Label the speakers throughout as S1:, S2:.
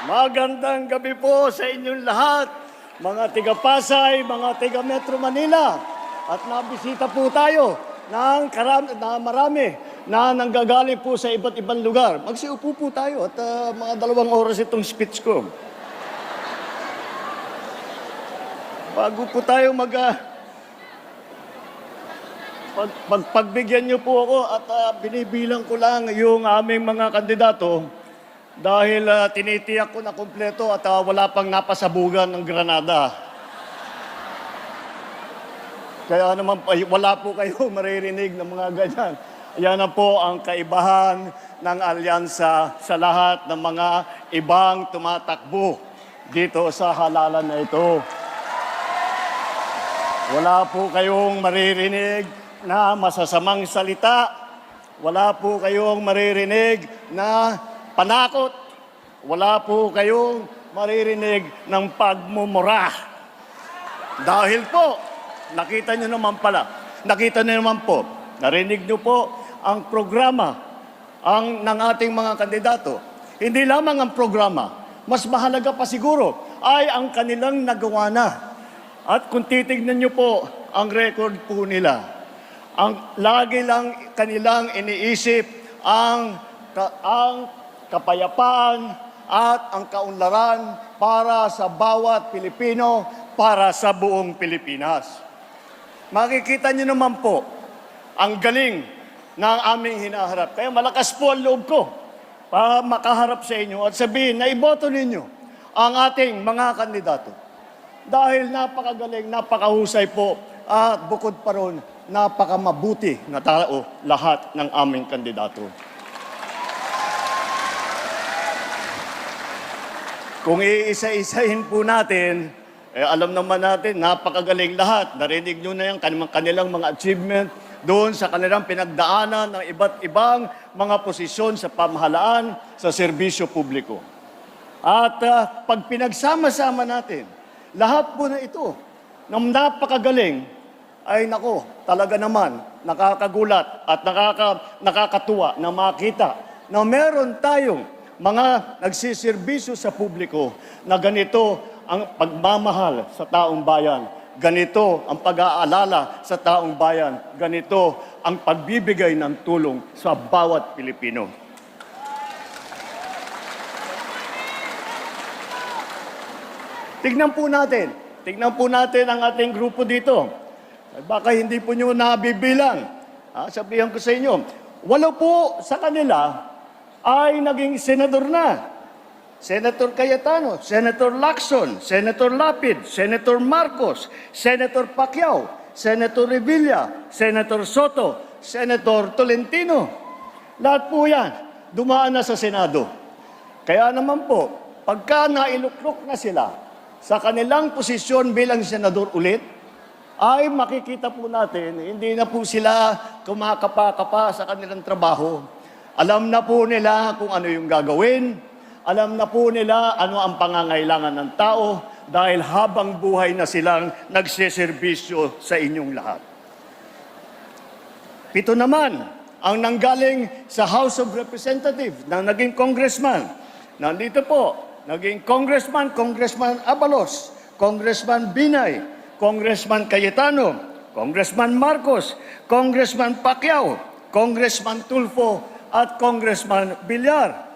S1: Magandang gabi po sa inyong lahat, mga tiga Pasay, mga tiga Metro Manila. At nabisita po tayo ng karam- na marami na nanggagaling po sa iba't ibang lugar. Magsiupo po tayo at ah, mga dalawang oras itong speech ko. Bago po tayo mag... ah, pag, pag, pagbigyan niyo po ako at ah, binibilang ko lang yung aming mga kandidato dahil ah, tinitiyak ko na kumpleto at ah, wala pang napasabugan ng Granada. Kaya naman wala po kayo maririnig ng mga ganyan. Yan na po ang kaibahan ng alyansa sa lahat ng mga ibang tumatakbo dito sa halalan na ito. Wala po kayong maririnig na masasamang salita. Wala po kayong maririnig na panakot. Wala po kayong maririnig ng pagmumura. Dahil po, nakita nyo naman pala, nakita nyo naman po, narinig nyo po ang programa ang, ng ating mga kandidato. Hindi lamang ang programa, mas mahalaga pa siguro ay ang kanilang nagawa na. At kung titignan nyo po ang record po nila, ang lagi lang kanilang iniisip ang, ang kapayapaan at ang kaunlaran para sa bawat Pilipino, para sa buong Pilipinas. Makikita niyo naman po ang galing ng aming hinaharap. Kaya malakas po ang loob ko para makaharap sa inyo at sabihin na iboto ninyo ang ating mga kandidato. Dahil napakagaling, napakahusay po at bukod pa ron, napakamabuti na tao lahat ng aming kandidato. Kung iisa-isahin po natin, eh, alam naman natin, napakagaling lahat. Narinig nyo na yung kanilang, kanilang mga achievement doon sa kanilang pinagdaanan ng iba't ibang mga posisyon sa pamahalaan, sa serbisyo publiko. At ah, pag pinagsama-sama natin, lahat po na ito, ng napakagaling, ay nako, talaga naman, nakakagulat at nakaka, nakakatuwa na makita na meron tayong mga nagsisirbisyo sa publiko na ganito ang pagmamahal sa taong bayan. Ganito ang pag-aalala sa taong bayan. Ganito ang pagbibigay ng tulong sa bawat Pilipino. Tignan po natin. Tignan po natin ang ating grupo dito. Baka hindi po nyo nabibilang. Ah, sabihan ko sa inyo, walo po sa kanila ay naging senador na. Senator Cayetano, Senator Lacson, Senator Lapid, Senator Marcos, Senator Pacquiao, Senator Revilla, Senator Soto, Senator Tolentino. Lahat po yan, dumaan na sa Senado. Kaya naman po, pagka nailuklok na sila sa kanilang posisyon bilang senador ulit, ay makikita po natin, hindi na po sila kumakapa-kapa sa kanilang trabaho. Alam na po nila kung ano yung gagawin, alam na po nila ano ang pangangailangan ng tao dahil habang buhay na silang nagseserbisyo sa inyong lahat. Pito naman ang nanggaling sa House of Representatives na naging congressman. Nandito po, naging congressman, Congressman Abalos, Congressman Binay, Congressman Cayetano, Congressman Marcos, Congressman Pacquiao, Congressman Tulfo, at Congressman Villar.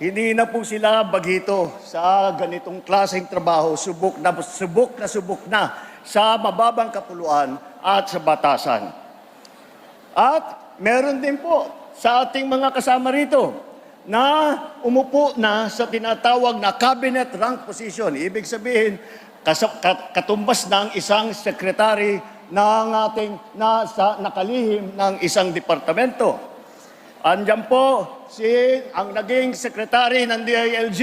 S1: Hindi na po sila bagito sa ganitong klaseng trabaho, subok na subok na subok na sa mababang kapuluan at sa batasan. At meron din po sa ating mga kasama rito na umupo na sa tinatawag na cabinet rank position. Ibig sabihin, katumbas ng isang sekretary ng ating na sa nakalihim ng isang departamento. Andyan po si ang naging secretary ng DILG,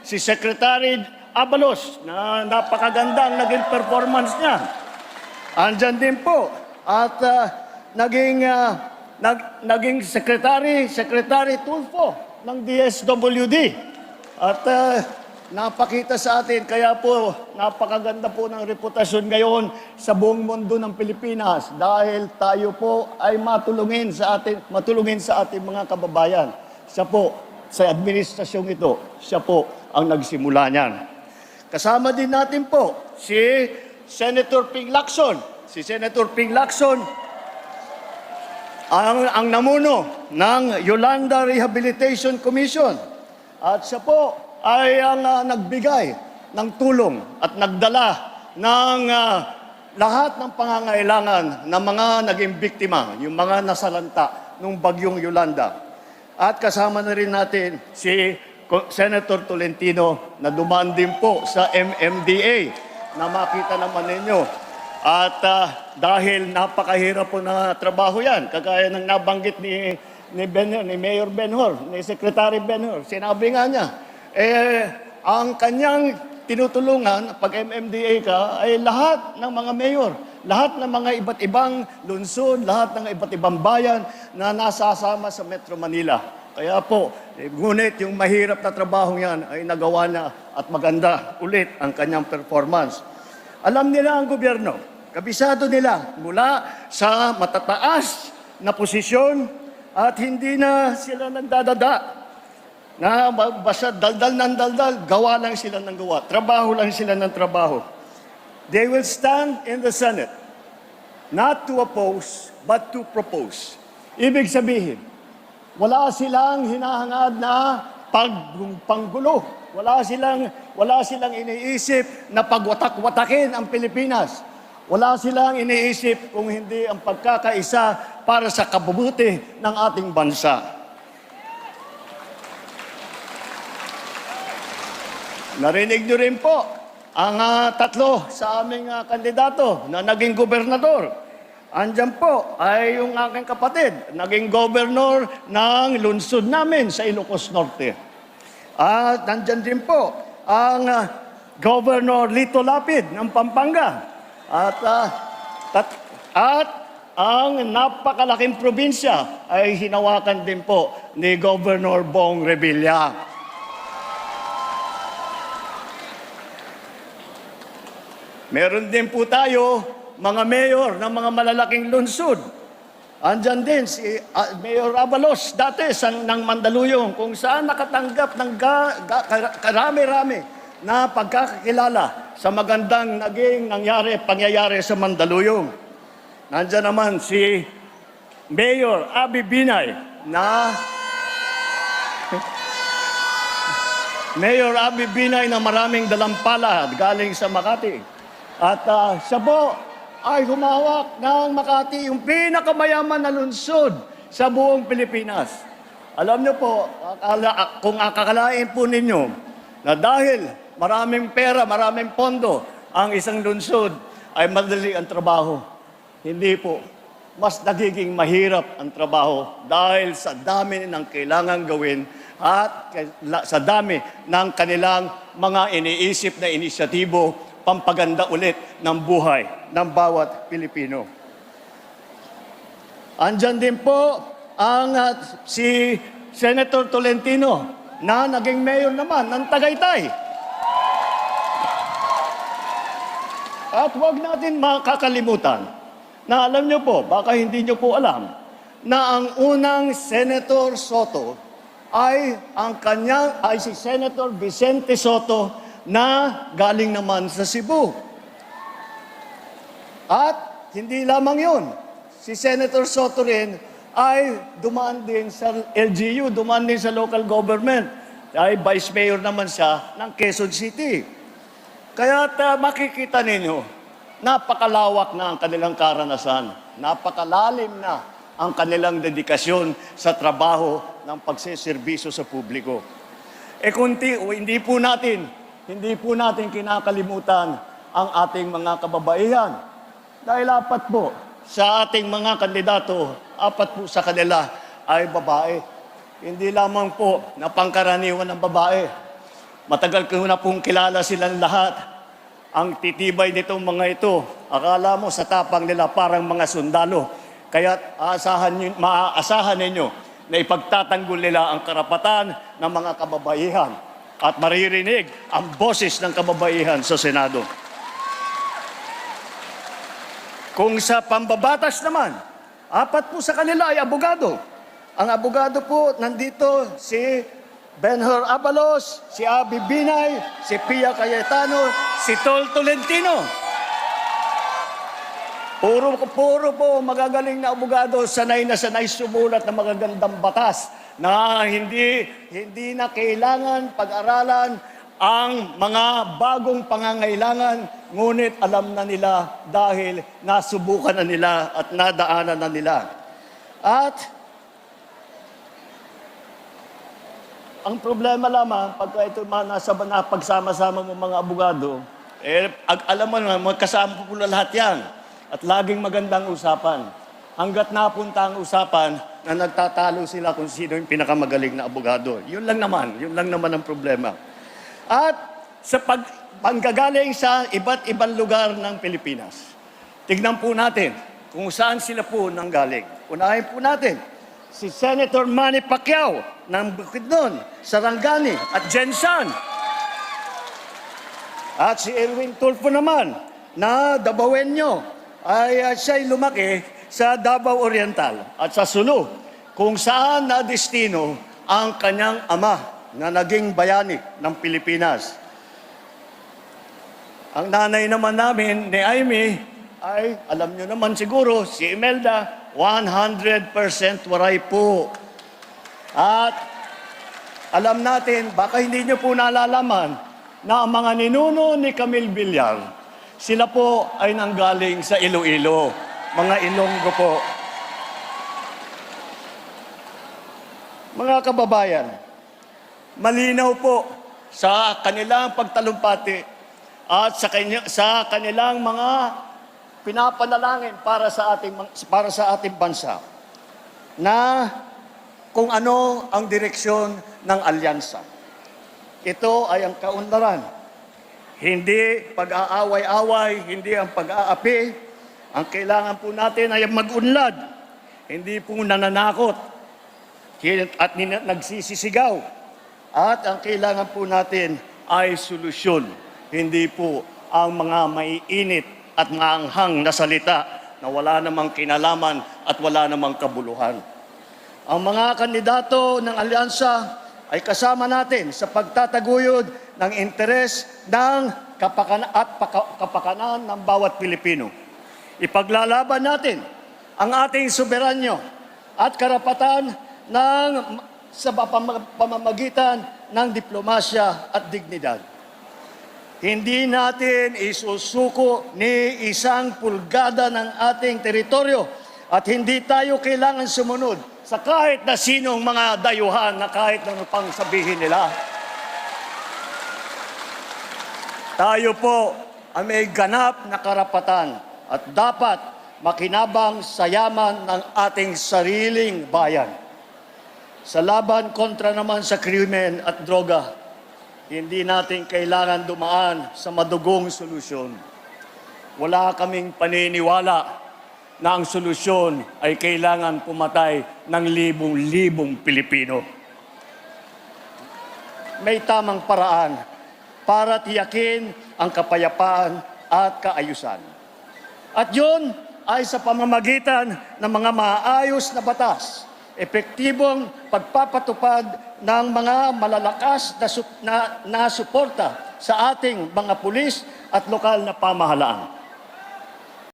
S1: si Secretary Abalos, na napakaganda ang naging performance niya. Andyan din po at ah, naging ah, nag, naging secretary, Secretary Tulfo ng DSWD. At ah, napakita sa atin kaya po napakaganda po ng reputasyon ngayon sa buong mundo ng Pilipinas dahil tayo po ay matulungin sa atin matulungin sa ating mga kababayan. Siya po sa administrasyong ito. Siya po ang nagsimula niyan. Kasama din natin po si Senator Ping Lacson. Si Senator Ping Lacson ang, ang namuno ng Yolanda Rehabilitation Commission. At siya po ay ang ah, nagbigay ng tulong at nagdala ng ah, lahat ng pangangailangan ng mga naging biktima, yung mga nasalanta ng bagyong Yolanda. At kasama na rin natin si Senator Tolentino na dumaan din po sa MMDA na makita naman ninyo. At ah, dahil napakahirap po na trabaho yan, kagaya ng nabanggit ni, ni, ben, ni Mayor Benhor, ni Secretary Benhor, sinabi nga niya, eh, ang kanyang tinutulungan pag MMDA ka ay lahat ng mga mayor, lahat ng mga iba't ibang lungsod, lahat ng iba't ibang bayan na nasasama sa Metro Manila. Kaya po, eh, ngunit yung mahirap na trabaho yan ay nagawa na at maganda ulit ang kanyang performance. Alam nila ang gobyerno, kabisado nila mula sa matataas na posisyon at hindi na sila nagdadada na ba- basta daldal ng daldal, gawa lang sila ng gawa, trabaho lang sila ng trabaho. They will stand in the Senate not to oppose, but to propose. Ibig sabihin, wala silang hinahangad na pag panggulo. Wala silang wala silang iniisip na pagwatak-watakin ang Pilipinas. Wala silang iniisip kung hindi ang pagkakaisa para sa kabubuti ng ating bansa. Narinig niyo rin po ang ah, tatlo sa aming ah, kandidato na naging gobernador. Andyan po ay yung aking kapatid, naging gobernador ng lungsod namin sa Ilocos Norte. At nandyan din po ang ah, Governor Lito Lapid ng Pampanga. At, ah, tat- at ang napakalaking probinsya ay hinawakan din po ni Governor Bong Revilla. Meron din po tayo mga mayor ng mga malalaking lungsod. Andyan din si ah, Mayor Abalos dati sa, ng Mandaluyong kung saan nakatanggap ng karami-rami na pagkakakilala sa magandang naging nangyari, pangyayari sa Mandaluyong. Nandyan naman si Mayor Abi Binay na Mayor Abi Binay na maraming dalampala galing sa Makati. At ah, siya po ay humawak ng Makati, yung pinakamayaman na lungsod sa buong Pilipinas. Alam niyo po, akala, kung akakalain po ninyo na dahil maraming pera, maraming pondo, ang isang lungsod ay madali ang trabaho. Hindi po. Mas nagiging mahirap ang trabaho dahil sa dami ng kailangan gawin at sa dami ng kanilang mga iniisip na inisyatibo pampaganda ulit ng buhay ng bawat Pilipino. Andyan din po ang ah, si Senator Tolentino na naging mayor naman ng Tagaytay. At huwag natin makakalimutan na alam nyo po, baka hindi nyo po alam, na ang unang Senator Soto ay ang kanyang, ay si Senator Vicente Soto na galing naman sa Cebu. At hindi lamang yun, si Senator Soto rin ay dumaan din sa LGU, dumaan din sa local government. Ay vice mayor naman siya ng Quezon City. Kaya ta, makikita ninyo, napakalawak na ang kanilang karanasan. Napakalalim na ang kanilang dedikasyon sa trabaho ng pagseserbisyo sa publiko. E kunti, o hindi po natin, hindi po natin kinakalimutan ang ating mga kababaihan. Dahil apat po sa ating mga kandidato, apat po sa kanila ay babae. Hindi lamang po na pangkaraniwan ng babae. Matagal ko na pong kilala silang lahat. Ang titibay nitong mga ito, akala mo sa tapang nila parang mga sundalo. Kaya aasahan, maaasahan ninyo na ipagtatanggol nila ang karapatan ng mga kababaihan at maririnig ang boses ng kababaihan sa Senado. Kung sa pambabatas naman, apat po sa kanila ay abogado. Ang abogado po, nandito si Benhur Abalos, si Abi Binay, si Pia Cayetano, si Tol Tolentino. Puro, puro po magagaling na abogado, sanay na sanay sumulat ng magagandang batas na hindi, hindi na kailangan pag-aralan ang mga bagong pangangailangan, ngunit alam na nila dahil nasubukan na nila at nadaanan na nila. At ang problema lamang, pagka ito mga nasa napagsama-sama mo mga abogado, eh, alam mo na, magkasama po pula lahat yan. At laging magandang usapan. Hanggat napunta ang usapan na nagtatalo sila kung sino yung pinakamagaling na abogado. Yun lang naman, yun lang naman ang problema. At sa pag, panggagaling sa iba't ibang lugar ng Pilipinas, tignan po natin kung saan sila po nanggaling. Unahin po natin, si Senator Manny Pacquiao ng Bukidnon, Sarangani at Jensan. At si Erwin Tulfo naman na Dabawenyo ay uh, siya'y lumaki sa Davao Oriental at sa Sulu kung saan na destino ang kanyang ama na naging bayani ng Pilipinas. Ang nanay naman namin ni Amy ay, alam nyo naman siguro, si Imelda, 100% waray po. At alam natin, baka hindi nyo po nalalaman, na ang mga ninuno ni Camille Villar, sila po ay nanggaling sa Iloilo, mga Ilonggo po. Mga kababayan, malinaw po sa kanilang pagtalumpati at sa, kanya, sa kanilang mga pinapanalangin para sa ating para sa ating bansa na kung ano ang direksyon ng alyansa. Ito ay ang kaunlaran. Hindi pag-aaway-away, hindi ang pag-aapi. Ang kailangan po natin ay mag-unlad. Hindi po nananakot at nagsisisigaw. At ang kailangan po natin ay solusyon. Hindi po ang mga maiinit at maanghang na salita na wala namang kinalaman at wala namang kabuluhan. Ang mga kandidato ng alyansa ay kasama natin sa pagtataguyod ng interes ng kapakanan at paka- kapakanan ng bawat Pilipino. Ipaglalaban natin ang ating soberanyo at karapatan ng sa pam- pamamagitan ng diplomasya at dignidad. Hindi natin isusuko ni isang pulgada ng ating teritoryo at hindi tayo kailangan sumunod sa kahit na sinong mga dayuhan na kahit na pang sabihin nila. Tayo po ay may ganap na karapatan at dapat makinabang sa yaman ng ating sariling bayan. Sa laban kontra naman sa krimen at droga, hindi natin kailangan dumaan sa madugong solusyon. Wala kaming paniniwala na ang solusyon ay kailangan pumatay ng libong-libong Pilipino. May tamang paraan para tiyakin ang kapayapaan at kaayusan. At yun ay sa pamamagitan ng mga maayos na batas, epektibong pagpapatupad ng mga malalakas na, na, na suporta sa ating mga pulis at lokal na pamahalaan.